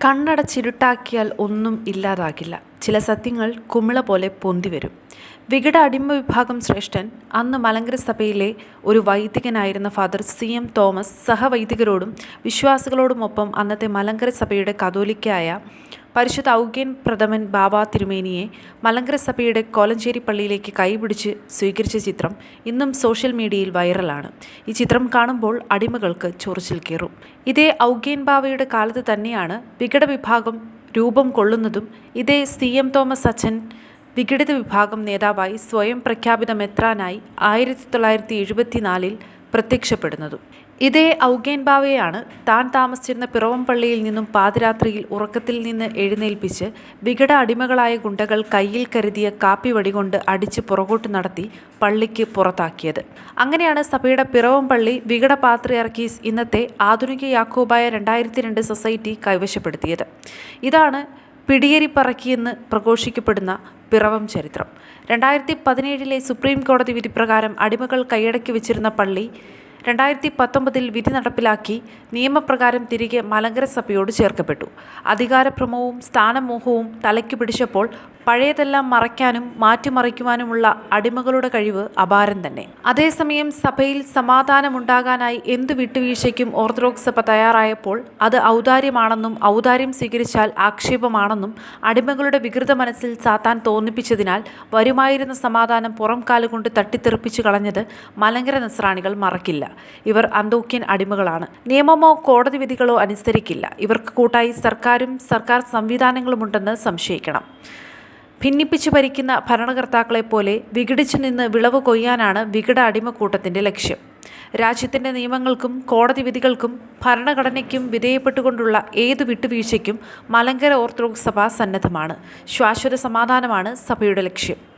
കണ്ണടച്ചിരുട്ടാക്കിയാൽ ഒന്നും ഇല്ലാതാകില്ല. ചില സത്യങ്ങൾ കുമിള പോലെ പൊന്തി വരും. വികട അടിമ വിഭാഗം ശ്രേഷ്ഠൻ അന്ന് മലങ്കര സഭയിലെ ഒരു വൈദികനായിരുന്ന ഫാദർ സി എം തോമസ് സഹവൈദികരോടും വിശ്വാസികളോടുമൊപ്പം അന്നത്തെ മലങ്കര സഭയുടെ കതോലിക്കായ പരിശുദ്ധ ഔഗ്യൻ പ്രഥമൻ ബാബ തിരുമേനിയെ മലങ്കര സഭയുടെ കോലഞ്ചേരി പള്ളിയിലേക്ക് കൈപിടിച്ച് സ്വീകരിച്ച ചിത്രം ഇന്നും സോഷ്യൽ മീഡിയയിൽ വൈറലാണ്. ഈ ചിത്രം കാണുമ്പോൾ അടിമകൾക്ക് ചൊറിച്ചിൽ കയറും. ഇതേ ഔഗ്യൻ ബാബയുടെ കാലത്ത് തന്നെയാണ് വികട വിഭാഗം രൂപം കൊള്ളുന്നതും ഇതേ സി എം തോമസ് അച്ഛൻ വിഘടിത വിഭാഗം നേതാവായി സ്വയം പ്രഖ്യാപിത മെത്രാനായി ആയിരത്തി തൊള്ളായിരത്തി എഴുപത്തിനാലിൽ പ്രത്യക്ഷപ്പെടുന്നതും. ഇതേ ഔഗേൻബാവയാണ് താൻ താമസിച്ചിരുന്ന പിറവംപള്ളിയിൽ നിന്നും പാതിരാത്രിയിൽ ഉറക്കത്തിൽ നിന്ന് എഴുന്നേൽപ്പിച്ച് വികട അടിമകളായ ഗുണ്ടകൾ കയ്യിൽ കരുതിയ കാപ്പി വടികൊണ്ട് അടിച്ച് പുറകോട്ട് നടത്തി പള്ളിക്ക് പുറത്താക്കിയത്. അങ്ങനെയാണ് സഭയുടെ പിറവംപള്ളി വികട പാത്രിയർക്കീസ് ഇന്നത്തെ ആധുനിക യാക്കോബായ രണ്ടായിരത്തി രണ്ട് സൊസൈറ്റി കൈവശപ്പെടുത്തിയത്. ഇതാണ് പിടിയേരി പറക്കിയെന്ന് പ്രഘോഷിക്കപ്പെടുന്ന പിറവം ചരിത്രം. രണ്ടായിരത്തി പതിനേഴിലെ സുപ്രീം കോടതി വിധിപ്രകാരം അടിമകൾ കൈയടക്കി വെച്ചിരുന്ന പള്ളി രണ്ടായിരത്തി പത്തൊമ്പതിൽ വിധി നടപ്പിലാക്കി നിയമപ്രകാരം തിരികെ മലങ്കര സഭയോട് ചേർക്കപ്പെട്ടു. അധികാരഭ്രമവും സ്ഥാനമോഹവും തലയ്ക്ക് പിടിച്ചപ്പോൾ പഴയതെല്ലാം മറയ്ക്കാനും മാറ്റിമറിക്കുവാനുമുള്ള അടിമകളുടെ കഴിവ് അപാരം തന്നെ. അതേസമയം സഭയിൽ സമാധാനമുണ്ടാകാനായി എന്തു വിട്ടുവീഴ്ചയ്ക്കും ഓർത്തഡോക്സ് സഭ തയ്യാറായപ്പോൾ അത് ഔദാര്യമാണെന്നും ഔദാര്യം സ്വീകരിച്ചാൽ ആക്ഷേപമാണെന്നും അടിമകളുടെ വികൃത മനസ്സിൽ സാത്താൻ തോന്നിപ്പിച്ചതിനാൽ വരുമായിരുന്ന സമാധാനം പുറം കാലുകൊണ്ട് തട്ടിത്തെറിപ്പിച്ചു കളഞ്ഞത് മലങ്കര നസ്രാണികൾ മറക്കില്ല. ഇവർ അന്തോക്യൻ അടിമകളാണ്. നിയമമോ കോടതി വിധികളോ അനുസരിക്കില്ല. ഇവർക്ക് കൂട്ടായി സർക്കാരും സർക്കാർ സംവിധാനങ്ങളുമുണ്ടെന്ന് സംശയിക്കണം. ഭിന്നിപ്പിച്ചു ഭരിക്കുന്ന ഭരണകർത്താക്കളെ പോലെ വിഘടിച്ചു നിന്ന് വിളവ് കൊയ്യാനാണ് വികട അടിമക്കൂട്ടത്തിന്റെ ലക്ഷ്യം. രാജ്യത്തിന്റെ നിയമങ്ങൾക്കും കോടതി വിധികൾക്കും ഭരണഘടനയ്ക്കും വിധേയപ്പെട്ടുകൊണ്ടുള്ള ഏതു വിട്ടുവീഴ്ചയ്ക്കും മലങ്കര ഓർത്തഡോക്സ് സഭ സന്നദ്ധമാണ്. ശാശ്വത സമാധാനമാണ് സഭയുടെ ലക്ഷ്യം.